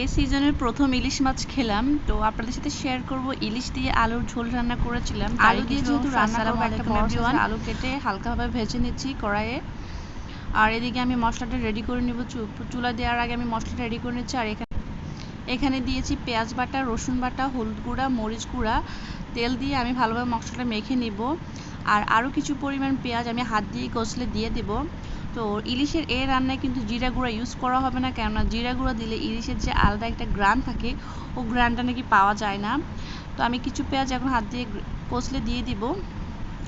এই সিজনের প্রথম ইলিশ মাছ খেলাম। তো আপনাদের সাথে শেয়ার করব ইলিশ দিয়ে আলুর ঝোল রান্না করেছিলাম। আলু দিয়ে যেহেতু রান্না করব, আলু কেটে হালকাভাবে ভেজে নিচ্ছি কড়াইয়ে। আর এদিকে আমি মশলাটা রেডি করে নিব। চুলা দেওয়ার আগে আমি মশলাটা রেডি করে নিচ্ছি। আর এখানে এখানে দিয়েছি পেঁয়াজ বাটা রসুন বাটা হলুদ গুঁড়া মরিচ গুঁড়া। তেল দিয়ে আমি ভালোভাবে মশলাটা মেখে নিব। আর আরও কিছু পরিমাণ পেঁয়াজ আমি হাত দিয়ে কষলে দিয়ে দেব। তো ইলিশের এই রান্নায় কিন্তু জিরা গুঁড়া ইউজ করা হবে না, কেননা জিরা গুঁড়া দিলে ইলিশের যে আলাদা একটা গ্রান থাকে, ও গ্রানটা নাকি পাওয়া যায় না। তো আমি কিছু পেঁয়াজ এখন হাত দিয়ে কষলে দিয়ে দিব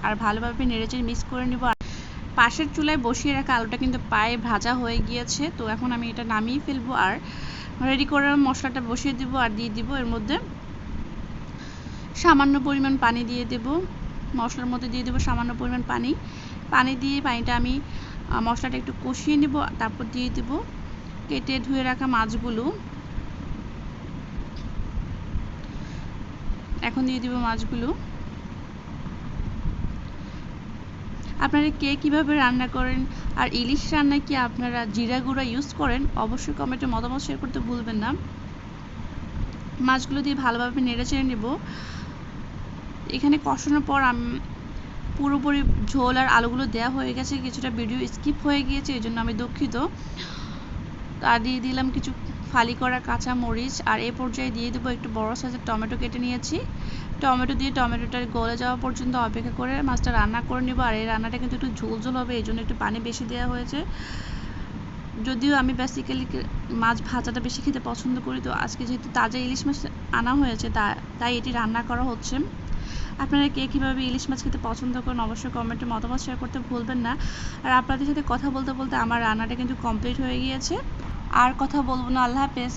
আর ভালোভাবে নেড়েচেড়ে মিক্স করে নিব। আর পাশের চুলায় বসিয়ে রাখা আলুটা কিন্তু পায়ে ভাজা হয়ে গিয়েছে, তো এখন আমি এটা নামিয়ে ফেলব আর রেডি করে মশলাটা বসিয়ে দিব আর দিয়ে দিব এর মধ্যে সামান্য পরিমাণ পানি দিয়ে দেব। মশলার মধ্যে দিয়ে দেবো সামান্য পরিমাণ পানি। পানি দিয়ে পানিটা আমি মশলাটা একটু কষিয়ে নেব, তারপর দিয়ে দেব কেটে ধুয়ে রাখা মাছগুলো। এখন দিয়ে দিব মাছগুলো। আপনারা কে কীভাবে রান্না করেন আর ইলিশ রান্নায় কি আপনারা জিরা গুঁড়া ইউজ করেন, অবশ্যই কমেন্টে মতামত শেয়ার করতে ভুলবেন না। মাছগুলো দিয়ে ভালোভাবে নেড়ে চেড়ে নেব। এখানে কষানোর পর আমি, পুরোপুরি ঝোল আর আলুগুলো দেওয়া হয়ে গেছে, কিছুটা ভিডিও স্কিপ হয়ে গিয়েছে, এই জন্য আমি দুঃখিত। আর দিয়ে দিলাম কিছু ফালি করা কাঁচা মরিচ আর এই পর্যায়ে দিয়ে দেবো একটু বড় সাইজের টমেটো কেটে নিয়েছি। টমেটো দিয়ে টমেটোটা গলে যাওয়া পর্যন্ত অপেক্ষা করে মাছটা রান্না করে নেব, আর এই রান্নাটা কিন্তু একটু ঝোল ঝোল হবে, এই জন্য একটু পানি বেশি দেওয়া হয়েছে। যদিও আমি বেসিক্যালি মাছ ভাজাটা বেশি খেতে পছন্দ করি, তো আজকে যেহেতু তাজা ইলিশ মাছ আনা হয়েছে তাই এটি রান্না করা হচ্ছে। আপনারা কে কীভাবে ইলিশ মাছ খেতে পছন্দ করেন, অবশ্যই কমেন্টে মতামত শেয়ার করতে ভুলবেন না। আর আপনাদের সাথে কথা বলতে বলতে আমার রান্নাটা কিন্তু কমপ্লিট হয়ে গিয়েছে। আর কথা বলব না, আল্লাহ হাফেজ।